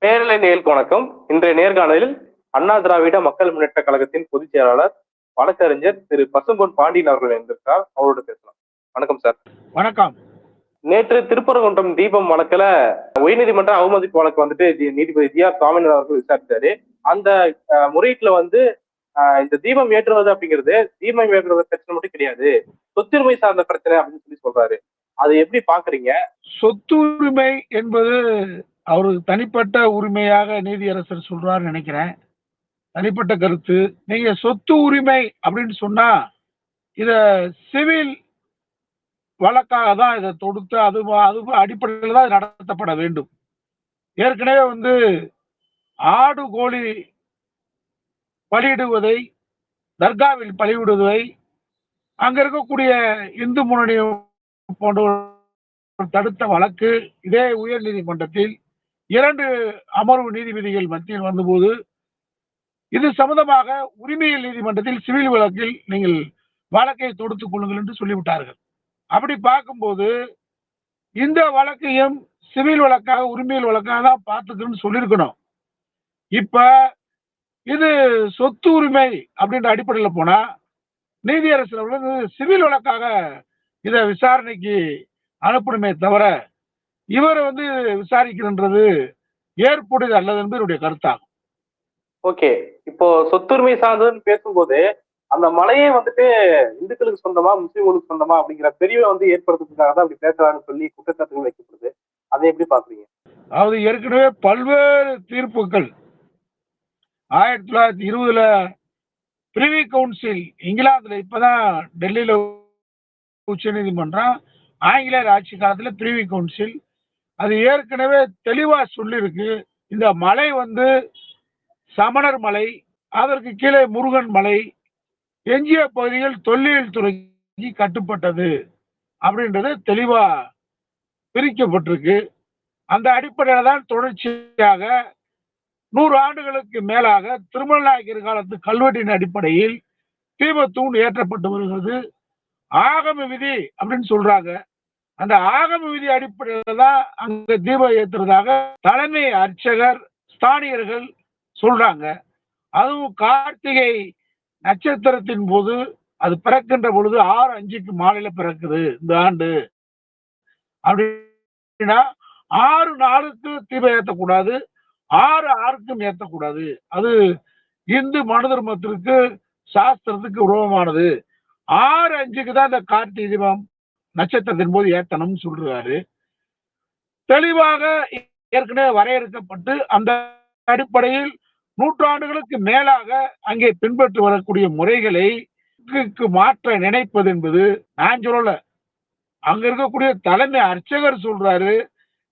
நேரலை நேருக்கு வணக்கம். இன்றைய நேர்காணலில் அண்ணா திராவிட மக்கள் முன்னேற்ற கழகத்தின் பொதுச் செயலாளர் வழக்கறிஞர் திரு பசும்பொன் பாண்டியன் அவர்கள் இருந்திருக்கார் அவரோட பேசலாம். வணக்கம் சார். வணக்கம். நேற்று திருப்பரங்குன்றம் தீபம் வழக்குல உயர்நீதிமன்ற அவமதிப்பு வழக்கு வந்துட்டு நீதிபதி ஜி ஆர். சுவாமிநாதன் அவர்கள் விசாரித்தாரு அந்த முறையீட்டுல வந்து இந்த தீபம் ஏற்றுவது அப்படிங்கிறது தீபம் ஏற்றுவது பிரச்சனை மட்டும் கிடையாது. சொத்துரிமை சார்ந்த பிரச்சனை அப்படின்னு சொல்லி சொல்றாரு. அதை எப்படி பாக்குறீங்க? சொத்துரிமை என்பது அவருக்கு தனிப்பட்ட உரிமையாக நீதியரசர் சொல்றாரு நினைக்கிறேன். தனிப்பட்ட கருத்து. நீங்க சொத்து உரிமை அப்படின்னு சொன்னா இத சிவில் வழக்காக தான் இதை தொடுத்து அது அது அடிப்படையில் தான் நடத்தப்பட வேண்டும். ஏற்கனவே வந்து ஆடு கோழி பலியிடுவதை தர்காவில் பலியிடுவதை அங்க இருக்கக்கூடிய இந்து முன்னணி போன்ற தடுத்த வழக்கு. இதே உயர் நீதிமன்றத்தில் இரண்டு அமர்வு நீதிபதிகள் மத்தியில் வந்தபோது இது சம்பந்தமாக உரிமையியல் நீதிமன்றத்தில் சிவில் வழக்கில் நீங்கள் வழக்கை தொடுத்துக் கொள்ளுங்கள் என்று சொல்லிவிட்டார்கள். அப்படி பார்க்கும்போது இந்த வழக்கையும் சிவில் வழக்காக உரிமையல் வழக்காக தான் பார்த்துக்கணும்னு சொல்லியிருக்கணும். இப்ப இது சொத்து உரிமை அப்படின்ற அடிப்படையில் போனா நீதியரசர் அவர்கள் சிவில் வழக்காக இதை விசாரணைக்கு அனுப்பணுமே தவிர இவர் வந்து விசாரிக்கிறன்றது ஏற்புடையது அல்லது என்பது என்னுடைய கருத்தாகும். ஓகே. இப்போ சொத்துரிமை சார்ந்ததுன்னு பேசும்போது அந்த மலையே வந்துட்டு இந்துக்களுக்கு சொந்தமா முஸ்லீம்களுக்கு சொந்தமா அப்படிங்கிற பிரிவை வந்து ஏற்படுத்துறதுக்காக தான் அப்படி பேசுறாருன்னு சொல்லி குற்றச்சாட்டுகள் வைக்கப்படுது. அதை எப்படி பாக்குறீங்க அதாவது ஏற்கனவே பல்வேறு தீர்ப்புகள் ஆயிரத்தி தொள்ளாயிரத்தி இருபதுல பிரிவி கவுன்சில் இங்கிலாந்துல இப்பதான் டெல்லியில உச்ச நீதிமன்றம் ஆங்கிலேயர் ஆட்சி காலத்துல பிரிவி கவுன்சில் அது ஏற்கனவே தெளிவா சொல்லியிருக்கு இந்த மலை வந்து சமணர் மலை அதற்கு கீழே முருகன் மலை எஞ்சிய பகுதிகள் தொல்லியல் துறைக்கு கட்டுப்பட்டது அப்படின்றது தெளிவா பிரிக்கப்பட்டிருக்கு. அந்த அடிப்படையில தான் தொடர்ச்சியாக நூறு ஆண்டுகளுக்கு மேலாக திருமலநாயக்கர் காலத்து கல்வெட்டின் அடிப்படையில் தீபத்தூண் ஏற்றப்பட்டு வருகிறது. ஆகம விதி அப்படின்னு சொல்றாங்க. அந்த ஆகம விதி அடிப்படையில தான் அங்க தீபம் ஏற்றுறதாக தலைமை அர்ச்சகர் ஸ்தானியர்கள் சொல்றாங்க. அதுவும் கார்த்திகை நட்சத்திரத்தின் போது அது பிறக்கின்ற பொழுது ஆறு அஞ்சுக்கு மாலையில பிறக்குது இந்த ஆண்டு. அப்படின்னா ஆறு நாளுக்கு தீபம் ஏற்றக்கூடாது ஆறு ஆறுக்கும் ஏற்றக்கூடாது அது இந்து மனு தர்மத்திற்கு சாஸ்திரத்துக்கு உருவமானது ஆறு அஞ்சுக்கு தான் இந்த கார்த்திகை தீபம் நட்சத்திரத்தின் போது ஏத்தனம் சொல்றாரு. தெளிவாக ஏற்கனவே வரையறுக்கப்பட்டு அந்த அடிப்படையில் நூற்றாண்டுகளுக்கு மேலாக அங்கே பின்பற்றி வரக்கூடிய முறைகளை மாற்ற நினைப்பது என்பது நான் சொல்லல. அங்க இருக்கக்கூடிய தலைமை அர்ச்சகர் சொல்றாரு.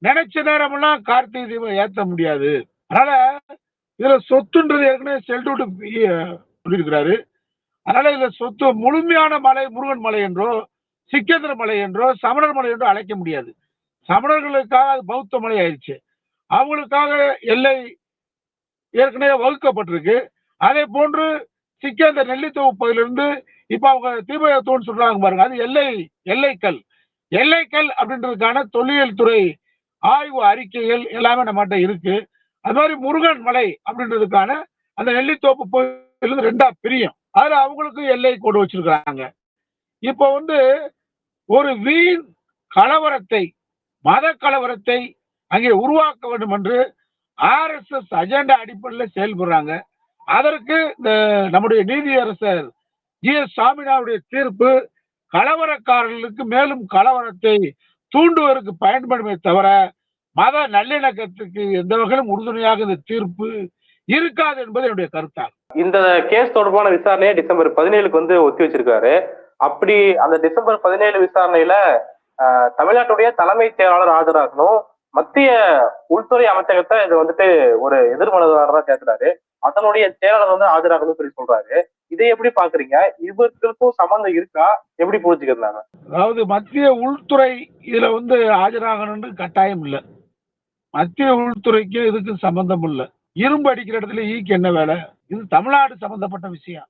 நினைச்ச நேரமெல்லாம் கார்த்திகை தீபம் ஏத்த முடியாது. அதனால இதுல சொத்துன்றது ஏற்கனவே செல்டுட்டு சொல்லியிருக்கிறாரு. அதனால இதுல சொத்து முழுமையான மலை முருகன் மலை என்றோ சிக்கேந்திர மலை என்றோ சமணர் மலை என்றோ அழைக்க முடியாது. சமணர்களுக்காக அது பௌத்த மலை ஆயிடுச்சு. அவங்களுக்காக எல்லை ஏற்கனவே வகுக்கப்பட்டிருக்கு. அதே போன்று சிக்கேந்த நெல்லித்தோப்பு பகுதியிலிருந்து இப்ப அவங்க தீபத்தோன்னு சொல்றாங்க பாருங்க. அது எல்லை எல்லைக்கல். எல்லைக்கல் அப்படின்றதுக்கான தொல்லியல் துறை ஆய்வு அறிக்கைகள் எல்லாமே நம்மகிட்ட இருக்கு. அது மாதிரி முருகன் மலை அப்படின்றதுக்கான அந்த நெல்லித்தோப்பு பகுதியிலிருந்து ரெண்டா பிரியும். அதுல அவங்களுக்கு எல்லை கோடு வச்சிருக்கிறாங்க. இப்போ வந்து ஒரு வீண் கலவரத்தை மத கலவரத்தை அங்கே உருவாக்க வேண்டும் என்று ஆர்எஸ்எஸ் அஜெண்டா அடிப்படையில் செயல்படுறாங்க. அதற்கு இந்த நம்முடைய நீதியரசர் ஜி. எஸ். சாமிநாவுடைய தீர்ப்பு கலவரக்காரர்களுக்கு மேலும் கலவரத்தை தூண்டுவதற்கு பயன்படுமே தவிர மத நல்லிணக்கத்துக்கு எந்த வகையிலும் உறுதுணையாக இந்த தீர்ப்பு இருக்காது என்பது என்னுடைய கருத்தாகும் இந்த கேஸ் தொடர்பான விசாரணையை டிசம்பர் பதினேழுக்கு வந்து ஒத்தி வச்சிருக்காரு. அப்படி அந்த டிசம்பர் பதினேழு விசாரணையில ஆஹ், தமிழ்நாட்டுடைய தலைமைச் செயலாளர் ஆஜராகணும். மத்திய உள்துறை அமைச்சகத்தை இது வந்துட்டு ஒரு எதிர்மனதாரரா சேர்க்கிறாரு அதனுடைய செயலாளர் வந்து ஆஜராகணும்னு சொல்லி சொல்றாரு. இதை எப்படி பாக்குறீங்க? இவர்களுக்கும் சம்பந்தம் இருக்கா? எப்படி புரிஞ்சுக்கிறாங்க? அதாவது மத்திய உள்துறை இதுல வந்து ஆஜராகணும்னு கட்டாயம் இல்லை. மத்திய உள்துறைக்கு இதுக்கும் சம்பந்தம் இல்லை. இரும்பு அடிக்கிற இடத்துல ஈக்கு என்ன வேலை? இது தமிழ்நாடு சம்பந்தப்பட்ட விஷயம்.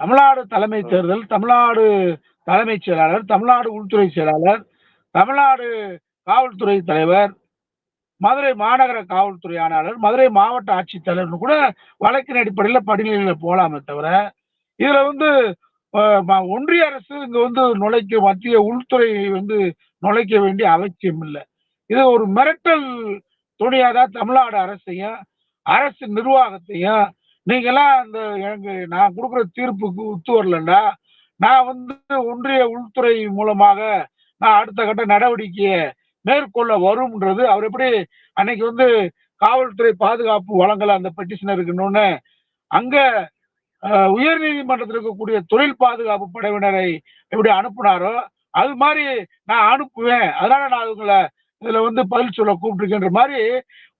தமிழ்நாடு தலைமை தேர்தல் தமிழ்நாடு தலைமைச் செயலாளர் தமிழ்நாடு உள்துறை செயலாளர் தமிழ்நாடு காவல்துறை தலைவர் மதுரை மாநகர காவல்துறை ஆணையாளர் மதுரை மாவட்ட ஆட்சித்தலைவர் கூட வழக்கின் அடிப்படையில் படிநிலையில போலாமே தவிர இதுல வந்து ஒன்றிய அரசு இங்க வந்து நுழைக்க மத்திய உள்துறை வந்து நுழைக்க வேண்டிய அவசியம் இல்லை. இது ஒரு மிரட்டல் துணியாதான் தமிழ்நாடு அரசையும் அரசு நிர்வாகத்தையும் நீங்கெல்லாம் அந்த எனக்கு நான் கொடுக்குற தீர்ப்புக்கு ஒத்து வரலண்டா? நான் வந்து ஒன்றிய உள்துறை மூலமாக நான் அடுத்த கட்ட நடவடிக்கையை மேற்கொள்ள வரும்ன்றது. அவர் எப்படி அன்னைக்கு வந்து காவல்துறை பாதுகாப்பு வழங்கல அந்த பெட்டிஷனருக்குன்னு அங்க உயர் உயர்நீதிமன்றத்தில் இருக்கக்கூடிய தொழில் பாதுகாப்பு படையினரை எப்படி அனுப்புனாரோ அது மாதிரி நான் அனுப்புவேன். அதனால நான் அவங்களை இதுல வந்து பதில் சொல்ல கூப்பிட்டுருக்கின்ற மாதிரி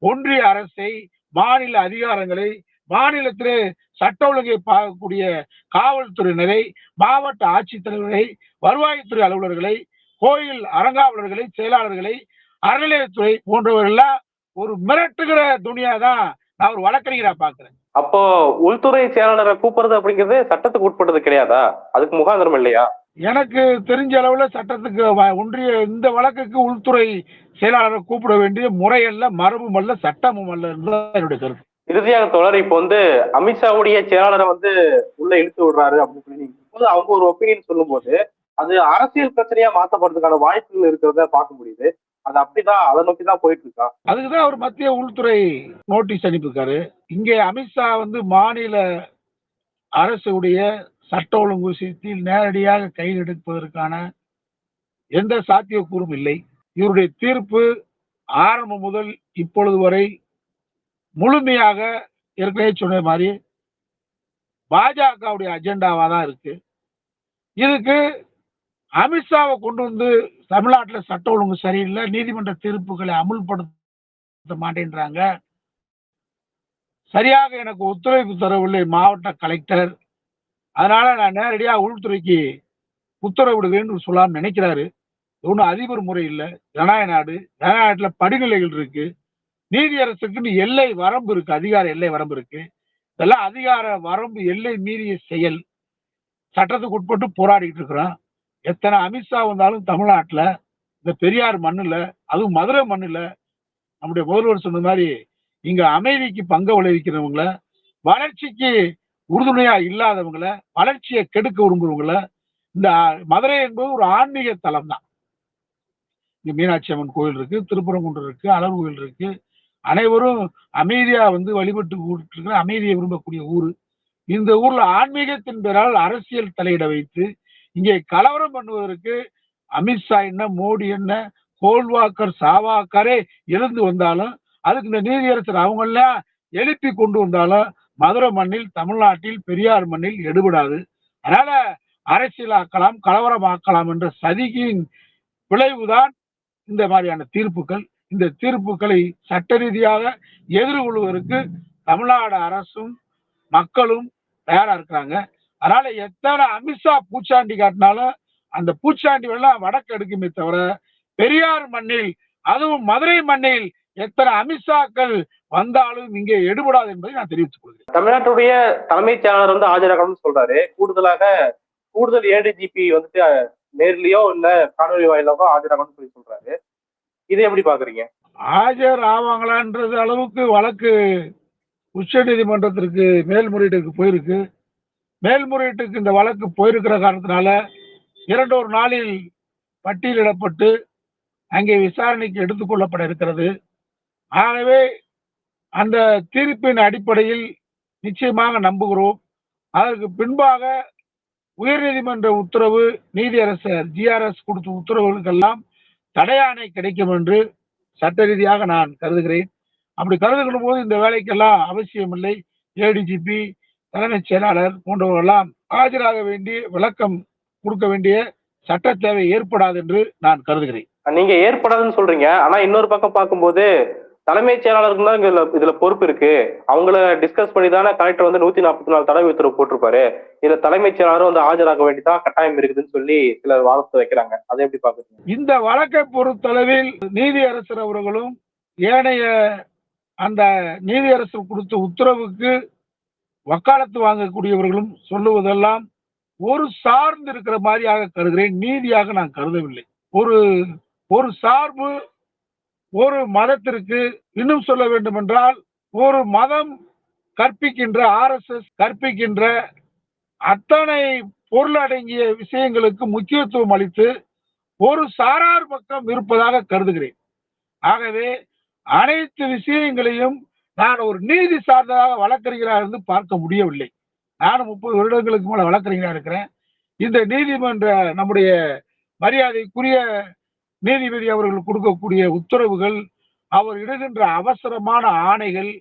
ஒன்றிய அரசை மாநில அதிகாரங்களை மாநிலத்திலே சட்ட ஒழுங்கை பார்க்கக்கூடிய காவல்துறையினரை மாவட்ட ஆட்சித்தலைவரை வருவாய்த்துறை அலுவலர்களை கோயில் அறங்காவலர்களை செயலாளர்களை அறநிலையத்துறை போன்றவர்கள்லாம் ஒரு மிரட்டுகிற துணியா தான் நான் ஒரு வழக்கறிஞரா பாக்குறேன் அப்போ உள்துறை செயலாளரை கூப்பிடுறது அப்படிங்கிறது சட்டத்துக்கு உட்பட்டது கிடையாதா? அதுக்கு முகாந்திரம் இல்லையா? எனக்கு தெரிஞ்ச அளவுல சட்டத்துக்கு ஒன்றிய இந்த வழக்குக்கு உள்துறை செயலாளரை கூப்பிட வேண்டிய முறையல்ல மரபும் அல்ல சட்டமும் அல்ல என்னுடைய கருத்து. இறுதியாக தொடர் இப்போ வந்து அமித்ஷாவுடைய செயலாளரை வந்து உள்ள இழுத்து விடுறாரு அப்படின்னு சொல்லி இப்போது அவங்க ஒரு ஒப்பீனியன் சொல்லும்போது அது அரசியல் பிரச்சனையா மாற்றப்படுறதுக்கான வாய்ப்புகள் இருக்கிறத பார்க்க முடியுது. அது அப்படிதான் அதை நோக்கி தான் போயிட்டு இருக்கா? அதுக்குதான் அவர் மத்திய உள்துறை நோட்டீஸ் அனுப்பியிருக்காரு. இங்கே அமித்ஷா வந்து மாநில அரசுடைய சட்ட ஒழுங்கு விஷயத்தில் நேரடியாக கையில் எடுப்பதற்கான எந்த சாத்தியக்கூறும் இல்லை. இவருடைய தீர்ப்பு ஆரம்பம் முதல் இப்பொழுது வரை முழுமையாக ஏற்கனவே சொன்ன மாதிரி பாஜகவுடைய அஜெண்டாவா தான் இருக்கு. இதுக்கு அமித்ஷாவை கொண்டு வந்து தமிழ்நாட்டில் சட்ட ஒழுங்கு சரியில்லை நீதிமன்ற தீர்ப்புகளை அமுல்படுத்த மாட்டேன்றாங்க. சரியாக எனக்கு ஒத்துழைப்பு தரவில்லை மாவட்ட கலெக்டர். அதனால நான் நேரடியாக உள்துறைக்கு உத்தரவிடுவேன்னு சொல்லலாம்னு நினைக்கிறாரு. ஒன்றும் அதிபர் முறை இல்லை. ஜனநாயக நாடு ஜனநாயகத்தில் படிநிலைகள் இருக்கு. நீதியரசுக்குன்னு எல்லை வரம்பு இருக்கு அதிகார எல்லை வரம்பு இருக்கு. இதெல்லாம் அதிகார வரம்பு எல்லை மீறிய செயல். சட்டத்துக்கு உட்பட்டு போராடிட்டு இருக்கிறோம். எத்தனை அமித்ஷா வந்தாலும் தமிழ்நாட்டுல இந்த பெரியார் மண்ணுல அதுவும் மதுரை மண்ணுல நம்முடைய முதல்வர் சொன்ன மாதிரி இங்க அமைதிக்கு பங்க விளைவிக்கிறவங்கள வளர்ச்சிக்கு உறுதுணையா இல்லாதவங்கள வளர்ச்சியை கெடுக்க விரும்புறவங்கள இந்த மதுரை என்பது ஒரு ஆன்மீக தலம் தான் இங்க மீனாட்சி அம்மன் கோயில் இருக்கு திருப்பரங்குன்றம் இருக்கு அலர் கோயில் இருக்கு அனைவரும் அமைதியா வந்து வழிபட்டு இருக்கிற அமைதியை விரும்பக்கூடிய ஊர். இந்த ஊர்ல ஆன்மீகத்தின் பெயரால் அரசியல் தலையிட வைத்து இங்கே கலவரம் பண்ணுவதற்கு அமித்ஷா என்ன மோடி என்ன கோல்வாக்கர் சாவாக்கரே இருந்து வந்தாலும் அதுக்கு இந்த நீதியரசர் அவங்கெல்லாம் எழுப்பி கொண்டு வந்தாலும் மதுரை மண்ணில் தமிழ்நாட்டில் பெரியார் மண்ணில் எடுபடாது. அதனால அரசியலாக்கலாம் கலவரமாக்கலாம் என்ற சதியின் விளைவுதான் இந்த மாதிரியான தீர்ப்புகள். இந்த தீர்ப்புகளை சட்ட ரீதியாக எதிர்கொள்வதற்கு தமிழ்நாடு அரசும் மக்களும் தயாரா இருக்கிறாங்க. அதனால எத்தனை அமித்ஷா பூச்சாண்டி காட்டினாலும் அந்த பூச்சாண்டி எல்லாம் வடக்கு எடுக்குமே தவிர பெரியார் மண்ணில் அதுவும் மதுரை மண்ணில் எத்தனை அமித்ஷாக்கள் வந்தாலும் இங்கே எடுபடாது என்பதை நான் தெரிவித்துக் கொள்கிறேன். தமிழ்நாட்டுடைய தலைமைச் செயலாளர் வந்து ஆஜராகணும்னு சொல்றாரு. கூடுதலாக கூடுதல் ஏடிஜிபி வந்துட்டு நேர்லயோ இல்ல காணொலி வாயிலாகவோ ஆஜராகணும்னு சொல்லி சொல்றாரு. இதை எப்படி பாக்குறீங்க ஆஜர் ஆவாங்களான்றது அளவுக்கு வழக்கு உச்ச நீதிமன்றத்திற்கு மேல்முறையீட்டுக்கு போயிருக்கு. மேல்முறையீட்டுக்கு இந்த வழக்கு போயிருக்கிற காரணத்தினால இரண்டொரு நாளில் பட்டியலிடப்பட்டு அங்கே விசாரணைக்கு எடுத்துக்கொள்ளப்பட இருக்கிறது. ஆகவே அந்த தீர்ப்பின் அடிப்படையில் நிச்சயமாக நம்புகிறோம். அதற்கு பின்பாக உயர்நீதிமன்ற உத்தரவு நீதியரசர் ஜிஆர்எஸ் கொடுத்த உத்தரவுகளுக்கெல்லாம் தடையானை கிடைக்கும் என்று சட்ட ரீதியாக நான் கருதுகிறேன். அப்படி கருதுகிற போது இந்த வேலைக்கெல்லாம் அவசியமில்லை. ஏடிஜிபி தலைமைச் செயலாளர் போன்றவர்களெல்லாம் ஆஜராக வேண்டிய விளக்கம் கொடுக்க வேண்டிய சட்ட தேவை ஏற்படாது என்று நான் கருதுகிறேன். நீங்க ஏற்படாதுன்னு சொல்றீங்க. ஆனா இன்னொரு பக்கம் பார்க்கும்போது தலைமைச் செயலாளருக்கு தான் இதுல இதுல பொறுப்பு இருக்கு. அவங்கள டிஸ்கஸ் பண்ணி தானே கலெக்டர் வந்து நூத்தி நாற்பத்தி நாலு தடவை உத்தரவு போட்டிருப்பாரு. இதுல தலைமைச் செயலாளரும் வந்து ஆஜராக வேண்டிதான் கட்டாயம் இருக்குதுன்னு சொல்லி சிலர் வாதத்தை வைக்கிறாங்க. அதை எப்படி பாக்குறீங்க இந்த வழக்கை பொறுத்தளவில் நீதியரசர் அவர்களும் ஏனைய அந்த நீதியரசர் கொடுத்த உத்தரவுக்கு வக்காலத்து வாங்கக்கூடியவர்களும் சொல்லுவதெல்லாம் ஒரு சார்ந்து இருக்கிற மாதிரியாக கருதுகிறேன். நீதியாக நான் கருதவில்லை. ஒரு ஒரு சார்பு ஒரு மதத்திற்கு இன்னும் சொல்ல வேண்டும் என்றால் ஒரு மதம் கற்பிக்கின்ற ஆர்எஸ்எஸ் கற்பிக்கின்ற அத்தனை பொருள் அடங்கிய விஷயங்களுக்கு முக்கியத்துவம் அளித்து ஒரு சாரார் பக்கம் இருப்பதாக கருதுகிறேன். ஆகவே அனைத்து விஷயங்களையும் நான் ஒரு நீதி சார்ந்ததாக வழக்கறிஞராக இருந்து பார்க்க முடியவில்லை. நானும் முப்பது வருடங்களுக்கு மேல வழக்கறிஞராக இருக்கிறேன். இந்த நீதிமன்ற நம்முடைய மரியாதைக்குரிய நீதிபதி அவர்கள் கொடுக்கக்கூடிய உத்தரவுகள் அவர் இடுகின்ற அவசரமான ஆணைகள்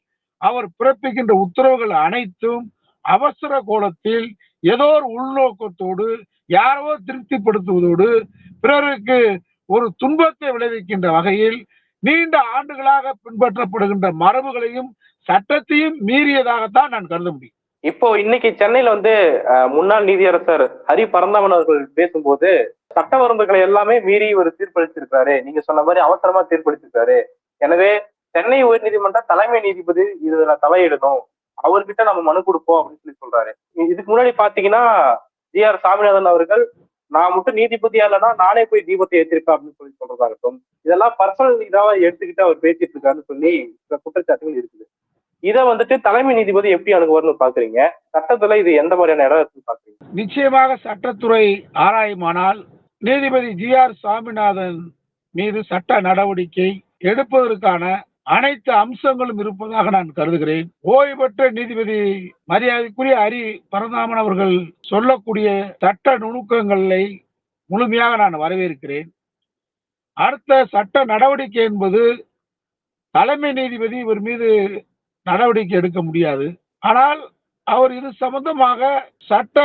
அவர் பிறப்பிக்கின்ற உத்தரவுகள் அனைத்தும் அவசர கோலத்தில் ஏதோ ஒரு உள்நோக்கத்தோடு யாரோ திருப்திப்படுத்துவதோடு பிறருக்கு ஒரு துன்பத்தை விளைவிக்கின்ற வகையில் நீண்ட ஆண்டுகளாக பின்பற்றப்படுகின்ற மரபுகளையும் சட்டத்தையும் மீறியதாகத்தான் நான் கருத முடியும். இப்போ இன்னைக்கு சென்னையில வந்து அஹ், முன்னாள் நீதியரசர் ஹரி பரந்தாமன் அவர்கள் பேசும்போது சட்ட வரம்புகளை எல்லாமே மீறி ஒரு தீர்ப்பளிச்சிருக்காரு நீங்க சொன்ன மாதிரி அவசரமா தீர்ப்பளிச்சிருக்காரு எனவே சென்னை உயர்நீதிமன்ற தலைமை நீதிபதி இதுல தலையிடணும். அவர்கிட்ட நம்ம மனு கொடுப்போம் அப்படின்னு சொல்லி சொல்றாரு. இதுக்கு முன்னாடி பாத்தீங்கன்னா ஜி ஆர் சாமிநாதன் அவர்கள் நான் மட்டும் நீதிபதியா இல்லைன்னா நானே போய் தீபத்தை ஏற்றிருப்பேன் அப்படின்னு சொல்லி சொல்றதாகட்டும். இதெல்லாம் பர்சனல் இதாவா எடுத்துக்கிட்டு அவர் பேசிட்டு இருக்காருன்னு சொல்லி சில குற்றச்சாட்டுகள் இருக்குது. இதை வந்துட்டு தலைமை நீதிபதி எப்படி அணுகுவார்னு பாக்குறீங்க? சட்டத்துல இது எந்த மாதிரியான இடம் இருக்குன்னு பாக்குறீங்க? நிச்சயமாக சட்டத்துறை ஆராயுமானால் நீதிபதி ஜி ஆர் சுவாமிநாதன் மீது சட்ட நடவடிக்கை எடுப்பதற்கான அனைத்து அம்சங்களும் இருப்பதாக நான் கருதுகிறேன். ஓய்வு பெற்ற நீதிபதி மரியாதைக்குரிய ஹரி பரந்தாமன் அவர்கள் சொல்லக்கூடிய சட்ட நுணுக்கங்களை முழுமையாக நான் வரவேற்கிறேன். அடுத்த சட்ட நடவடிக்கை என்பது தலைமை நீதிபதி இவர் மீது நடவடிக்கை எடுக்க முடியாது. ஆனால் அவர் இது சம்பந்தமாக சட்ட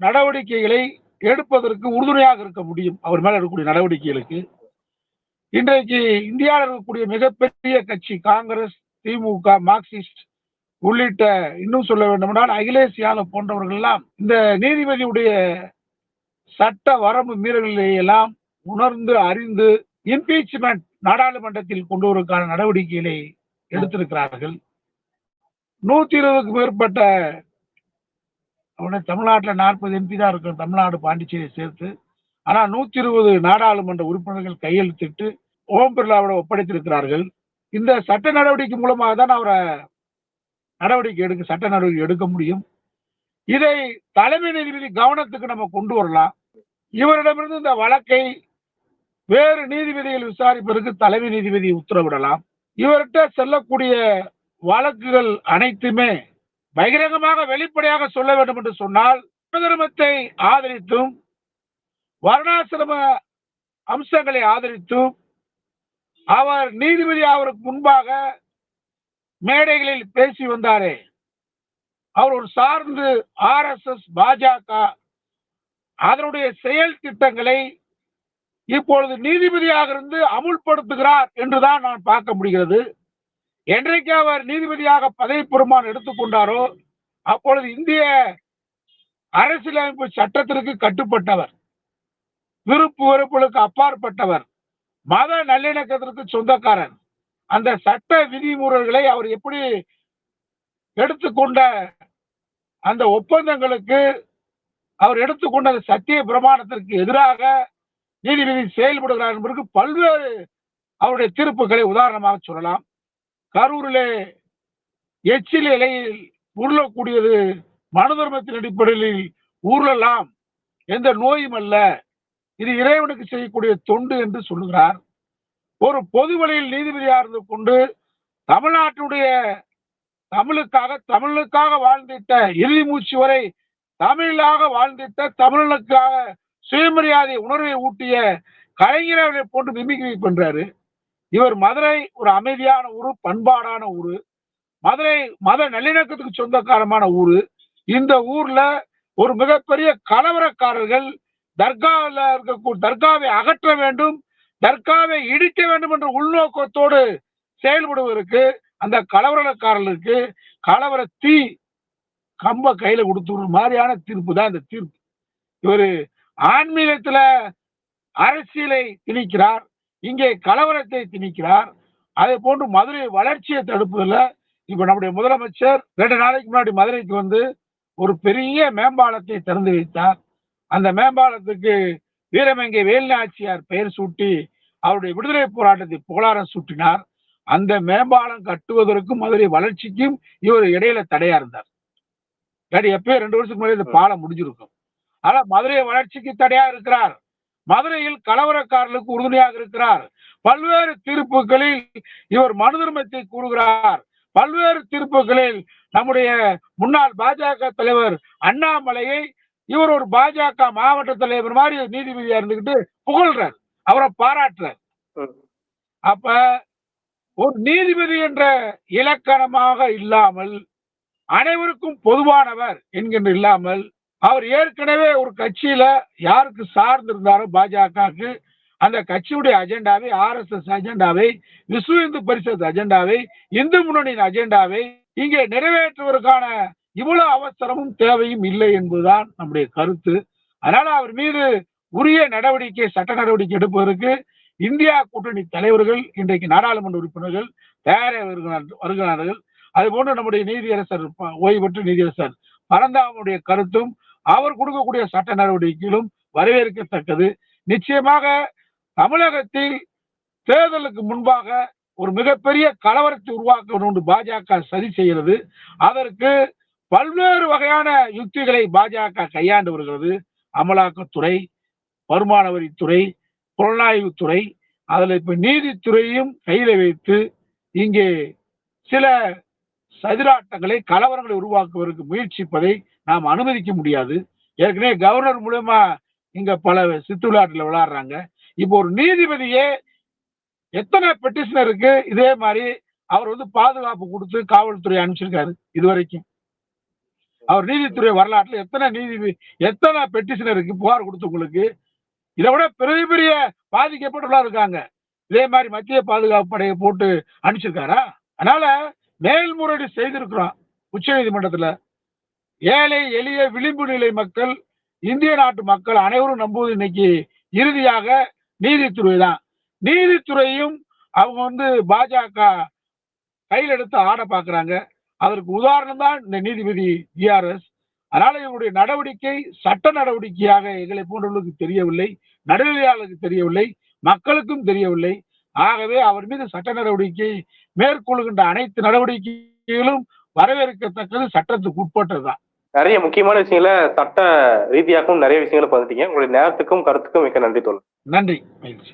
நடவடிக்கைகளை எடுப்பதற்கு உறுதுணையாக இருக்க முடியும். அவர் மேல இருக்கக்கூடிய நடவடிக்கைகளுக்கு. இன்றைக்கு இந்தியாவில் இருக்கக்கூடிய மிகப்பெரிய கட்சி காங்கிரஸ் திமுக மார்க்சிஸ்ட் உள்ளிட்ட இன்னும் சொல்ல வேண்டுமென்றால் அகிலேஷ் யாதவ் போன்றவர்கள் எல்லாம் இந்த நீதிபதியுடைய சட்ட வரம்பு மீறல்களையெல்லாம் உணர்ந்து அறிந்து இம்பீச்மெண்ட் நாடாளுமன்றத்தில் கொண்டு வருவதற்கான நடவடிக்கைகளை எடுத்திருக்கிறார்கள். நூத்தி இருபதுக்கு மேற்பட்ட அவனே தமிழ்நாட்டில் நாற்பது எம்பி தான் இருக்கும் தமிழ்நாடு பாண்டிச்சேரியை சேர்த்து ஆனா நூத்தி இருபது நாடாளுமன்ற உறுப்பினர்கள் கையெழுத்திட்டு ஓம் பிர்லாவோட ஒப்படைத்திருக்கிறார்கள். இந்த சட்ட நடவடிக்கை மூலமாக தான் அவரை நடவடிக்கை எடுக்க சட்ட நடவடிக்கை எடுக்க முடியும். இதை தலைமை நீதிபதி கவனத்துக்கு நம்ம கொண்டு வரலாம். இவரிடமிருந்து இந்த வழக்கை வேறு நீதிபதிகள் விசாரிப்பதற்கு தலைமை நீதிபதி உத்தரவிடலாம். இவர்கிட்ட செல்லக்கூடிய வழக்குகள் அனைத்துமே பகிரங்கமாக வெளிப்படையாக சொல்ல வேண்டும் என்று சொன்னால் தர்மத்தை ஆதரித்தும் வர்ணாசிரம அம்சங்களை ஆதரித்தும் அவர் நீதிபதி அவருக்கு முன்பாக மேடைகளில் பேசி வந்தாரே. அவர் ஒரு சார்ந்து ஆர்எஸ்எஸ் பாஜக அதனுடைய செயல் திட்டங்களை இப்பொழுது நீதிபதியாக இருந்து அமுல்படுத்துகிறார் என்றுதான் நான் பார்க்க முடிகிறது. என்றைக்கு அவர் நீதிபதியாக பதவி பெருமான் எடுத்துக்கொண்டாரோ அப்பொழுது இந்திய அரசியலமைப்பு சட்டத்திற்கு கட்டுப்பட்டவர் விருப்பு வெறுப்புகளுக்கு அப்பாற்பட்டவர் மத நல்லிணக்கத்திற்கு சொந்தக்காரன் அந்த சட்ட விதிமுறைகளை அவர் எப்படி எடுத்துக்கொண்ட அந்த ஒப்பந்தங்களுக்கு அவர் எடுத்துக்கொண்ட சத்திய பிரமாணத்திற்கு எதிராக நீதிபதி செயல்படுகிறார் என்பதற்கு பல்வேறு அவருடைய தீர்ப்புகளை உதாரணமாக சொல்லலாம். கரூரிலே எச்சில் இலையில் உருளக்கூடியது மனு தர்மத்தின் அடிப்படையில் உருளலாம் எந்த நோயும் அல்ல. இது இறைவனுக்கு செய்யக்கூடிய தொண்டு என்று சொல்லுகிறார். ஒரு பொது வழியில் நீதிபதியாக இருந்து கொண்டு தமிழ்நாட்டுடைய தமிழுக்காக தமிழுக்காக வாழ்ந்திட்ட இறுதி மூச்சு வரை தமிழாக வாழ்ந்திட்ட தமிழனுக்காக சுயமரியாதை உணர்வை ஊட்டிய கலைஞரை போட்டு மிமிக்ரி பண்றாரு. இவர் மதுரை ஒரு அமைதியான ஊரு பண்பாடான ஊரு. மதுரை மத நல்லிணக்கத்துக்கு சொந்தக்காரமான ஊரு. இந்த ஊர்ல ஒரு மிகப்பெரிய கலவரக்காரர்கள் தர்காவில் இருக்கக்கூடிய தர்காவை அகற்ற வேண்டும் தர்காவை இடிக்க வேண்டும் என்ற உள்நோக்கத்தோடு செயல்படுவதற்கு அந்த கலவரக்காரர்களுக்கு கலவர தீ கம்ப கையில கொடுத்துற மாதிரியான தீர்ப்பு தான் இந்த தீர்ப்பு. இவரு ஆன்மீகத்துல அரசியலை திணிக்கிறார் இங்கே கலவரத்தை திணிக்கிறார். அதே போன்று மதுரை வளர்ச்சியை தடுப்பதில் இப்ப நம்முடைய முதலமைச்சர் ரெண்டு நாளைக்கு முன்னாடி மதுரைக்கு வந்து ஒரு பெரிய மேம்பாலத்தை திறந்து வைத்தார். அந்த மேம்பாலத்துக்கு வீரமங்கை வேலுநாச்சியார் பெயர் சூட்டி அவருடைய விடுதலை போராட்டத்தை புகழாரம் சூட்டினார். அந்த மேம்பாலம் கட்டுவதற்கும் மதுரை வளர்ச்சிக்கும் இவர் இடையில தடையா இருந்தார். எப்பயும் ரெண்டு வருஷத்துக்கு முன்னாடி இந்த பாலம் முடிஞ்சிருக்கும். ஆனா மதுரை வளர்ச்சிக்கு தடையா இருக்கிறார். மதுரையில் கலவரக்காரர்களுக்கு உறுதுணையாக இருக்கிறார். பல்வேறு தீர்ப்புகளில் இவர் மனுதர்மத்தை கூறுகிறார். பல்வேறு தீர்ப்புகளில் நம்முடைய முன்னாள் பாஜக தலைவர் அண்ணாமலையை இவர் ஒரு பாஜக மாவட்ட தலைவர் மாதிரி நீதிபதியா இருந்துகிட்டு புகழ்றார். அவரை பாராட்டுறார். அப்ப ஒரு நீதிபதி என்ற இலக்கணமாக இல்லாமல் அனைவருக்கும் பொதுவானவர் என்கின்ற இல்லாமல் அவர் ஏற்கனவே ஒரு கட்சியில யாருக்கு சார்ந்து இருந்தாரோ பாஜகவுக்கு அந்த கட்சியுடைய அஜெண்டாவை ஆர்எஸ்எஸ் அஜெண்டாவை விஸ்வ இந்து பரிஷத் அஜெண்டாவை இந்து முன்னணியின் அஜெண்டாவை இங்கே நிறைவேற்றுவதற்கான இவ்வளவு அவசரமும் தேவையும் இல்லை என்பதுதான் நம்முடைய கருத்து. அதனால அவர் மீது உரிய நடவடிக்கை சட்ட நடவடிக்கை எடுப்பதற்கு இந்தியா கூட்டணி தலைவர்கள் இன்றைக்கு நாடாளுமன்ற உறுப்பினர்கள் தயாராக வருகிறார்கள். அதுபோன்று நம்முடைய நீதியரசர் ஓய்வு பெற்ற நீதியரசர் பரந்தாமனுடைய கருத்தும் அவர் கொடுக்கக்கூடிய சட்ட நடவடிக்கைகளும் வரவேற்கத்தக்கது. நிச்சயமாக தமிழகத்தில் தேர்தலுக்கு முன்பாக ஒரு மிகப்பெரிய கலவரத்தை உருவாக்க வேண்டும் பாஜக சதி செய்கிறது. அதற்கு பல்வேறு வகையான யுக்திகளை பாஜக கையாண்டு வருகிறது அமலாக்கத்துறை வருமான வரித்துறை புலனாய்வுத்துறை அதில் இப்ப நீதித்துறையும் கையில வைத்து இங்கே சில சதிராட்டங்களை கலவரங்களை உருவாக்குவதற்கு முயற்சிப்பதை நாம் அனுமதிக்க முடியாது. ஏற்கனவே கவர்னர் மூலயமா இங்க பல சித்து விளையாடுறாங்க இப்போ ஒரு நீதிபதியே எத்தனை பெட்டிஷனருக்கு இதே மாதிரி அவர் வந்து பாதுகாப்பு கொடுத்து காவல்துறை அனுப்பிச்சிருக்காரு இது வரைக்கும் அவர் நீதித்துறை வரலாற்றுல எத்தனை நீதி எத்தனை பெட்டிஷனருக்கு புகார் கொடுத்தவங்களுக்கு இதை விட பெரிய பெரிய பாதிக்கப்பட்டவர்களா இருக்காங்க. இதே மாதிரி மத்திய பாதுகாப்பு படையை போட்டு அனுப்பிச்சிருக்காரா? அதனால மேல்முறையீடு செய்திருக்கிறோம். உச்ச நீதிமன்றத்துல. ஏழை எளிய விளிம்பு நிலை மக்கள் இந்திய நாட்டு மக்கள் அனைவரும் நம்புவது இன்னைக்கு இறுதியாக நீதித்துறை தான். நீதித்துறையும் அவங்க வந்து பாஜக கையில் எடுத்து ஆட பாக்குறாங்க. அதற்கு உதாரணம் தான் இந்த நீதிபதி ஜிஆர்எஸ் அதனால இவருடைய நடவடிக்கை சட்ட நடவடிக்கையாக எங்களை போன்றவர்களுக்கு தெரியவில்லை நடுநிலையாளருக்கு தெரியவில்லை மக்களுக்கும் தெரியவில்லை. ஆகவே அவர் மீது சட்ட நடவடிக்கை மேற்கொள்கின்ற அனைத்து நடவடிக்கைகளும் வரவேற்கத்தக்கது சட்டத்துக்கு உட்பட்டதுதான். நிறைய முக்கியமான விஷயங்களை சட்ட ரீதியாகவும் நிறைய விஷயங்களை பார்த்துட்டீங்க உங்களுடைய நேரத்துக்கும் கருத்துக்கும் மிக்க நன்றி தோழர். நன்றி. மகிழ்ச்சி.